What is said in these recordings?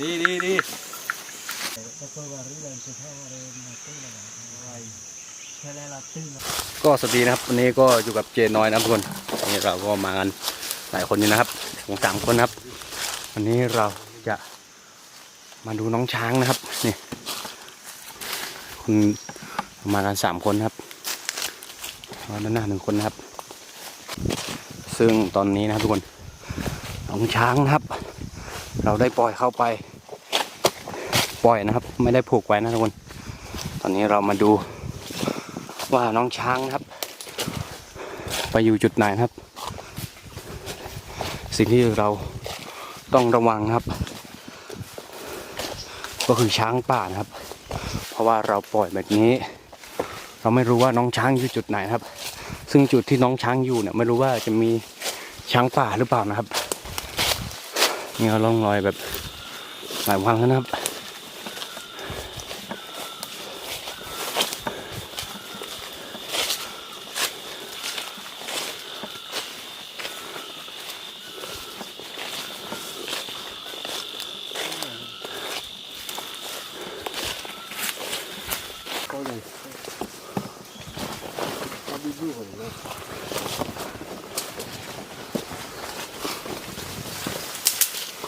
ดีดีดีก็สวัสดีนะครับวันนี้ก็อยู่กับเจน้อยนะครับทุกคนวันนี้เราก็มากันหลายคนอยู่นะครับสองสามคนครับ วันนี้เราจะมาดูน้องช้างนะครับนี่คุณมากันสามคนครับมาด้านหน้าหนึ่งคนนะครับ ซึ่งตอนนี้นะครับทุกคนน้องช้างนะครับ เราได้ปล่อยเข้าไป ปล่อยนะครับ ไม่ได้ผูกไว้นะทุกคน ตอนนี้เรามาดูว่าน้องช้างนะครับ ไปอยู่จุดไหนครับ สิ่งที่เราต้องระวังครับ ก็คือช้างป่านะครับ เพราะว่าเราปล่อยแบบนี้ เราไม่รู้ว่าน้องช้างอยู่จุดไหนครับ ซึ่งจุดที่น้องช้างอยู่เนี่ยไม่รู้ว่าจะมีช้างป่าหรือเปล่านะครับนี่เราล่องรอยแบบหลายวันแล้วนะครับ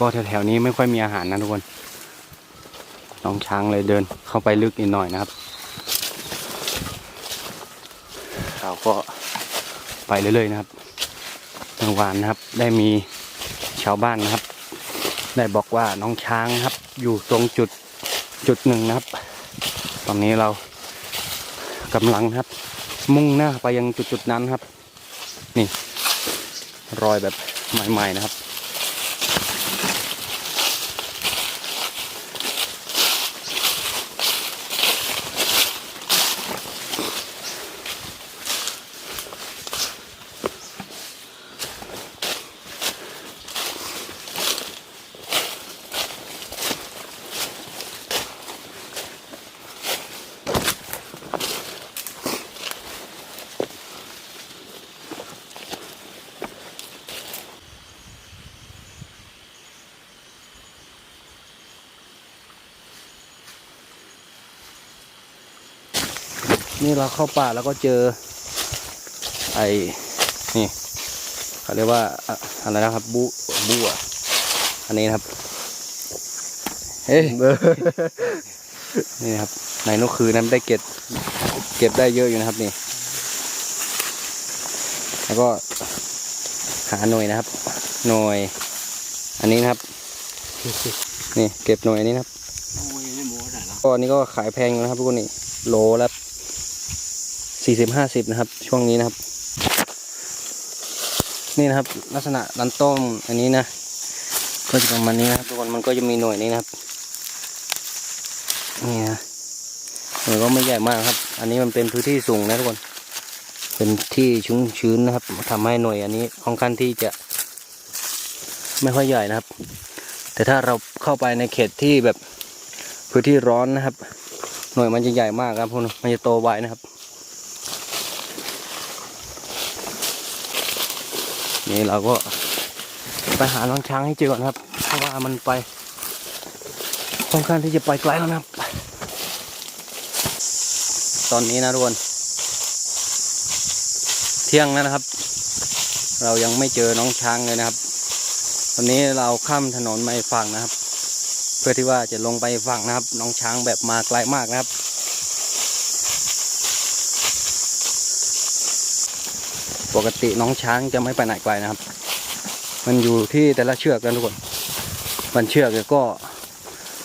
ก็แถวๆนี้ไม่ค่อยมีอาหารนะทุกคน น้องช้างเลยเดินเข้าไปลึกนิดหน่อยนะครับ เราก็ไปเรื่อยๆนะครับเมื่อวานนะครับ ได้มีชาวบ้านนะครับ ได้บอกว่าน้องช้างนะครับ อยู่ตรงจุดจุดหนึ่งนะครับ ตอนนี้เรากำลังครับ มุ่งหน้าไปยังจุดจุดนั้นครับ นี่ รอยแบบใหม่ ๆนะครับ นี่เราเข้าป่าแล้วก็เจอ ไอ้นี่เขาเรียกว่าอะอะไรนะครับบูบูอะอันนี้นะครับเฮ้ยนี่นะครับในนกคือนั้นได้เก็บเก็บได้เยอะอยู่นะครับนี่ แล้วก็หาหน่วยนะครับ หน่วย อันนี้นะครับ นี่เก็บหน่วยอันนี้นะครับก็อันนี้ก็ขายแพงอยู่นะครับทุกคนนี่โลละ สี่สิบห้าสิบนะครับ ช่วงนี้นะครับ นี่นะครับ ลักษณะรันต้มอันนี้นะก็จะประมาณนี้นะครับทุกคนมันก็จะมีหน่วยนี้นะครับนี่นะหน่วยก็ไม่ใหญ่มากครับ อันนี้มันเป็นพื้นที่สูงนะทุกคน เป็นที่ชุ่มชื้นนะครับทำให้หน่วยอันนี้ค่อนข้างที่จะ ไม่ค่อยใหญ่นะครับ แต่ถ้าเราเข้าไปในเขตที่แบบพื้นที่ร้อนนะครับ หน่วยมันจะใหญ่มากครับพวกนมันจะโตไวนะครับ นี่เราก็ไปหาน้องช้างให้เจอก่อนครับ เพราะว่ามันไปค่อนข้างที่จะไปไกลแล้วนะครับ ตอนนี้นะทุกคนเที่ยงแล้วนะครับ เรายังไม่เจอน้องช้างเลยนะครับ ตอนนี้เราข้ามถนนมาฝั่งนะครับ เพื่อที่ว่าจะลงไปฝั่งนะครับ น้องช้างแบบมาไกลมากนะครับ ปกติน้องช้างจะไม่ไปไหนไกลนะครับ มันอยู่ที่แต่ละเชือกกันทุกคนมันเชือกก็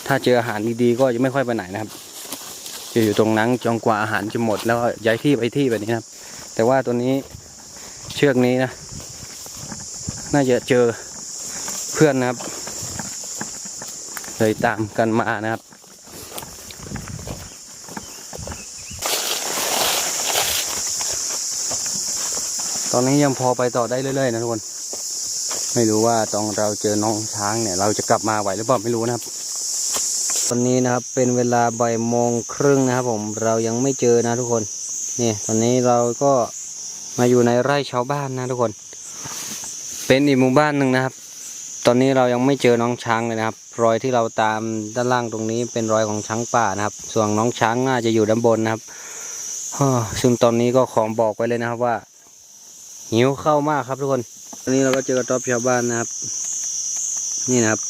ถ้าเจออาหารดีๆก็จะไม่ค่อยไปไหนนะครับ จะอยู่ตรงนั้นจนกว่าอาหารจะหมด แล้วก็ย้ายที่ไปที่แบบนี้นะครับ แต่ว่าตัวนี้เชือกนี้นะ น่าจะเจอเพื่อนนะครับ เลยตามกันมานะครับ ตอนนี้ยังพอไปต่อได้เรื่อยๆนะทุกคน ไม่รู้ว่าตอนเราเจอน้องช้างเนี่ย เราจะกลับมาไหวหรือเปล่าไม่รู้นะครับ ตอนนี้นะครับเป็นเวลาบ่ายโมงครึ่งนะครับ ผมเรายังไม่เจอนะทุกคนนี่ตอนนี้เราก็มาอยู่ในไร่ชาวบ้านนะทุกคน เป็นอีกหมู่บ้านหนึ่งนะครับ ตอนนี้เรายังไม่เจอน้องช้างเลยนะครับ รอยที่เราตามด้านล่างตรงนี้เป็นรอยของช้างป่านะครับ ส่วนน้องช้างน่าจะอยู่ด้านบนนะครับซึ่งตอนนี้ก็ขอบอกไว้เลยนะครับว่า หิวเข้ามากครับทุกคนตอนนี้เราก็เจอกระต๊อบชาวบ้านนะครับ นี่นะครับ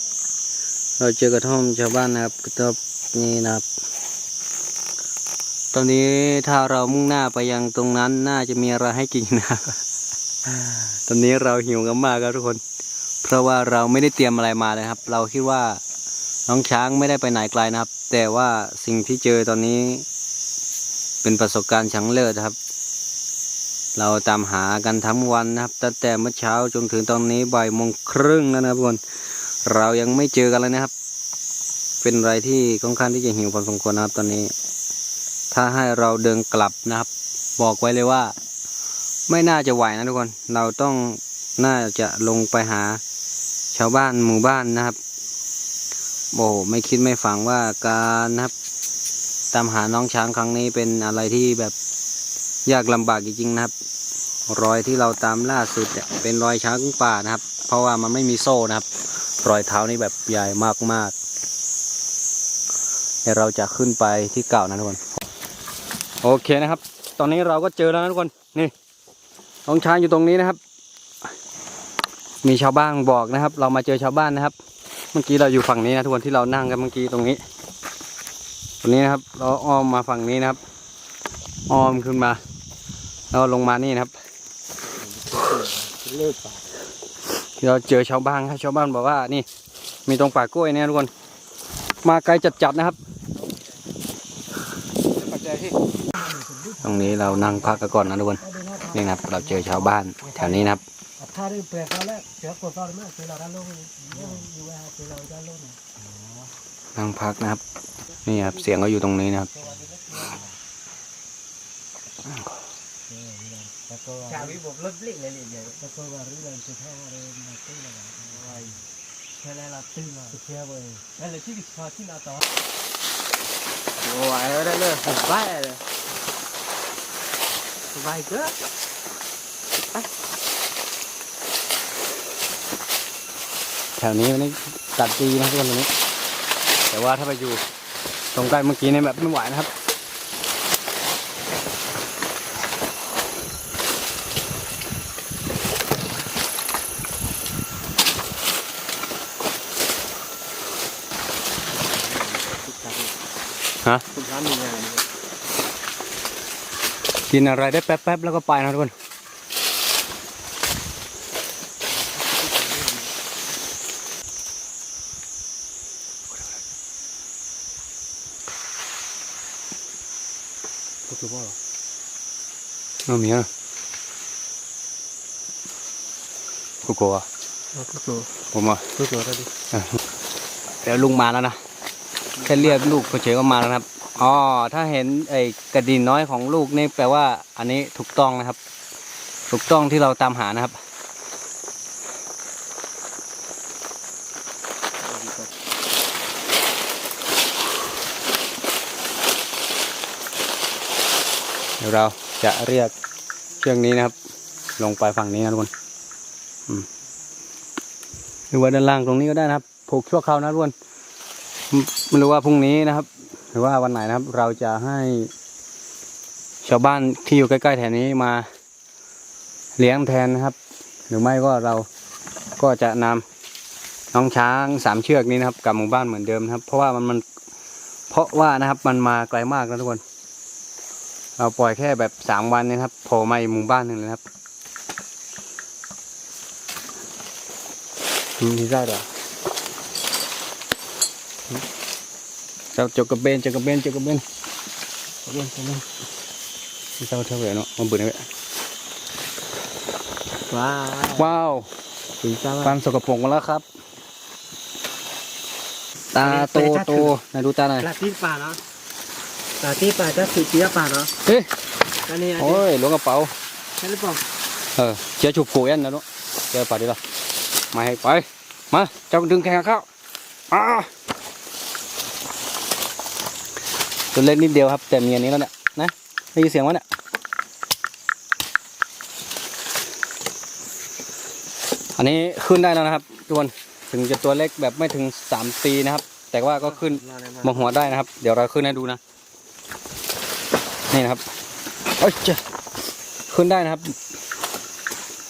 เราเจอกระท่อมชาวบ้านนะครับ กระต๊อบนี่นะครับ ตอนนี้ถ้าเรามุ่งหน้าไปยังตรงนั้นน่าจะมีอะไรให้กินนะครับตอนนี้เราหิวกันมากครับทุกคน เพราะว่าเราไม่ได้เตรียมอะไรมาเลยครับ เราคิดว่าน้องช้างไม่ได้ไปไหนไกลนะครับ แต่ว่าสิ่งที่เจอตอนนี้ เป็นประสบการณ์ชั้งเลิศครับ เราตามหากันทั้งวันนะครับ ตั้งแต่เมื่อเช้าจนถึงตอนนี้บ่ายโมงครึ่งแล้วนะทุกคน เรายังไม่เจอกันเลยนะครับ เป็นอะไรที่ค่อนข้างที่จะหิวพอสมควรนะครับตอนนี้ ถ้าให้เราเดินกลับนะครับ บอกไว้เลยว่า ไม่น่าจะไหวนะทุกคน เราต้องน่าจะลงไปหาชาวบ้านหมู่บ้านนะครับ โอ้โหไม่คิดไม่ฝังว่าการนะครับ ตามหาน้องช้างครั้งนี้เป็นอะไรที่แบบ ยากลำบากจริงๆนะครับ รอยที่เราตามล่าสุดเนี่ยเป็นรอยช้างป่านะครับ เพราะว่ามันไม่มีโซ่นะครับ รอยเท้านี่แบบใหญ่มากๆเดี๋ยวเราจะขึ้นไปที่เก่านะทุกคนโอเคนะครับ ตอนนี้เราก็เจอแล้วนะทุกคนนี่น้องช้างอยู่ตรงนี้นะครับ มีชาวบ้านบอกนะครับ เรามาเจอชาวบ้านนะครับ เมื่อกี้เราอยู่ฝั่งนี้นะทุกคนที่เรานั่งกันเมื่อกี้ตรงนี้ตรงนี้นะครับ เราอ้อมมาฝั่งนี้นะครับ อ้อมขึ้นมา แล้วก็ลงมานี่นะครับเราเจอชาวบ้านครับชาวบ้านบอกว่านี่ มีตรงป่ากล้วยเนี่ยทุกคน มาไกลจัดๆนะครับ ตรงนี้เรานั่งพักกันก่อนนะทุกคนนี่นะครับ เราเจอชาวบ้านแถวนี้นะครับถ้าได้เปลี่ยนตอนแรกเสียกดตอนแรกคือเราด้านโลกอยู่ว่าคือเราด้านโลกนั่งพักนะครับ นี่ครับเสียงก็อยู่ตรงนี้นะครับ แล้วก็ชาวิบบรถเล็กเลยเนี่ยแล้วก็ว่าเรื่องสุดท้ายว่าเรื่องมาตื้ออะไรแค่นั้นเราตื้อมาเสียไปแล้วเลยที่พอที่เราต่อโอ้ยได้เลยสบายเลยสบายเกินไปแถวนี้มันนี่ตัดดีนะทุกคนตรงนี้แต่ว่าถ้าไปอยู่ตรงใกล้เมื่อกี้เนี่ยแบบไม่ไหวนะครับ ฮะทุกร้านมีงานกินอะไรได้แป๊บๆแล้วก็ไปนะทุกคนก็คือว่าเอาเมียกูกลัวก็คือผมอะก็คือได้ดิเดี๋ยวลุงมาแล้วนะ แค่เรียกลูกเฉยๆก็มาแล้วนะครับอ๋อถ้าเห็นไอ้กระดิ่งน้อยของลูกนี่แปลว่า อันนี้ถูกต้องนะครับ ถูกต้องที่เราตามหานะครับเดี๋ยวเราจะเรียกเชือกนี้นะครับ ลงไปฝั่งนี้นะทุกคนหรือว่าด้านล่างตรงนี้ก็ได้นะครับผูกชั่วคราวนะทุกคน ไม่รู้ว่าพรุ่งนี้นะครับ หรือว่าวันไหนนะครับ เราจะให้ชาวบ้านที่อยู่ใกล้ๆแถวนี้มาเลี้ยงแทนนะครับ หรือไม่ก็เราก็จะนำน้องช้างสามเชือกนี้นะครับกลับหมู่บ้านเหมือนเดิมนะครับ เพราะว่ามันมันเพราะว่านะครับมันมาไกลมากนะทุกคน เราปล่อยแค่แบบสามวันนะครับโผล่มาอีกหมู่บ้านหนึ่งเลยครับมนี่ได้หรอ เจ้าจกกระเบนจกกระเบนจกกระเบนจกกระเบนจกกระเบนนี่เจ้าเท่าไหร่เนาะมันเบื่อไหมว้าว้าวถึงจ้าความสกปรกมาแล้วครับ ตาโตโตไหนดูตาหน่อยปลาที่ป่าเนาะปลาที่ป่าจะสุดเจี๊ยบป่าเนาะเฮ้ยอันนี้โอ้ยหลวงกระเป๋าใช่หรือเปล่าเออเจ้าฉุบกูยันนะลูกเจอป่าดีละมาให้ไปมาเจ้าดึงแข่งกับเข้าอ่า ตัวเล็กนิดเดียวครับ แต่มีอันนี้แล้วเนี่ยนะได้ยินเสียงวะเนี่ยอันนี้ขึ้นได้แล้วนะครับทุกคนถึงจะตัวเล็กแบบไม่ถึงสามปีนะครับ แต่ว่าก็ขึ้นมองหัวได้นะครับ เดี๋ยวเราขึ้นให้ดูนะ นี่นะครับเอ้ยเจ้าขึ้นได้นะครับ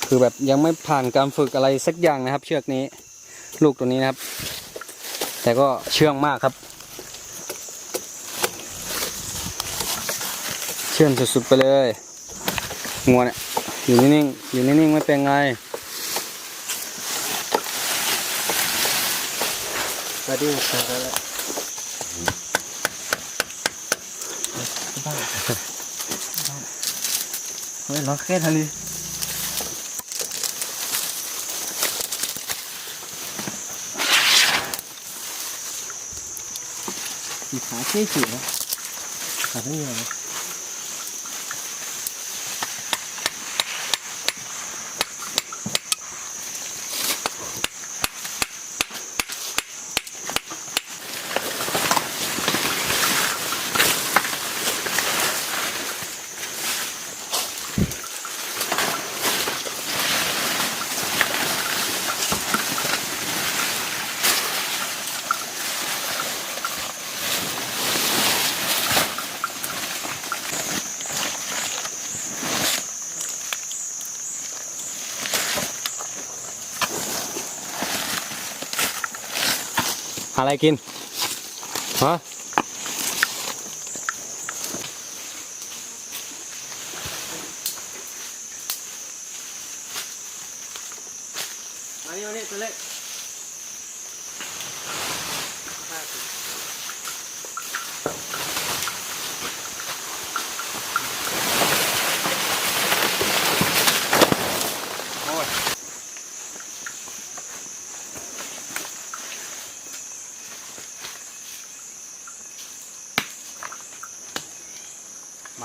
คือแบบยังไม่ผ่านการฝึกอะไรสักอย่างนะครับ เชือกนี้ ลูกตัวนี้นะครับ แต่ก็เชื่องมากครับ ชื่องสุดๆไปเลยงัวเนี่ยอยู่นิ่งๆอยู่นิ่งๆไม่เป็นไงมาดิมาแล้วเฮ้ยล็อกแค่ท่านี้อีขาเชี่ยเฉียวขาไม่เหนื่อย อะไรกินฮะ มานี่มานี่ตัวเล็ก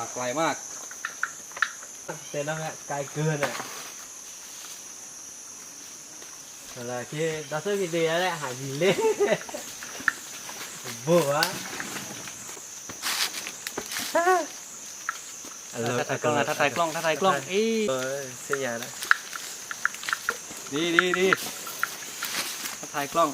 มาไกลมากเต็มแล้วฮะไกลเกินอะอะไรที่ดัซเซอร์พีเดียแหละหายิงเล่บัวถ้าถ่ายกล้องนะถ้าถ่ายกล้องถ้าถ่ายกล้องอีเออเสียนะดีดีดีถ้าถ่ายกล้อง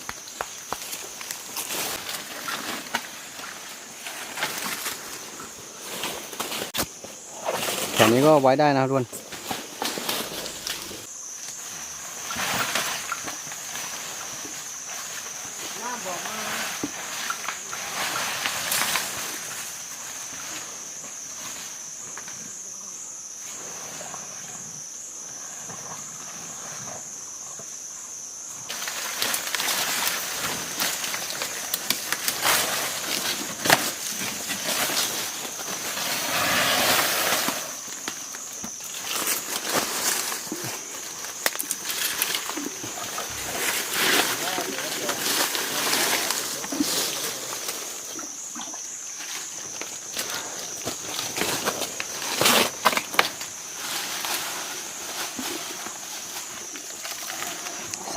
แถวนี้ก็ไว้ได้นะครับทุกคน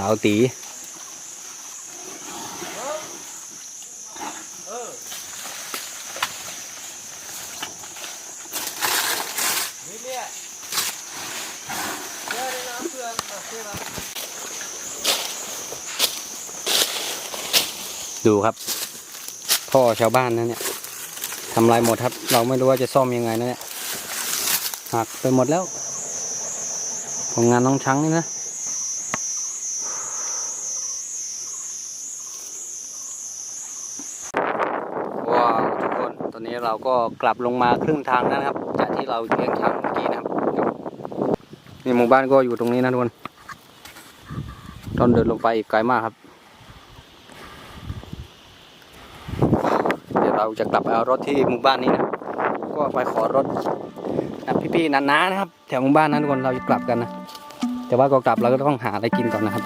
าวตีนี่เอนนะเพื่อนเพื่อนดูครับพ่อชาวบ้านนะเนี่ยทำลายหมดครับ เราไม่รู้ว่าจะซ่อมยังไงนะเนี่ยหักไปหมดแล้วผลงานน้องช้างนี่นะ ว้าวทุกคน ตอนนี้ เราก็กลับลงมาครึ่งทางแล้นะครับ จากที่เราเลี้ยงช้างเมื่อกี้นะครับนี่หมู่บ้านก็อยู่ตรงนี้นะทุกคนตอนเดินลงไปอีกไกลมากครับ เดี๋ยวเราจะกลับเอารถที่หมู่บ้านนี้นะก็ไปขอรถนะพี่ๆนาๆนะครับ แถวหมู่บ้านนั้นทุกคนเราจะกลับกันนะแต่ว่าก็กลับเราก็ต้องหาอะไรกินก่อนนะครับ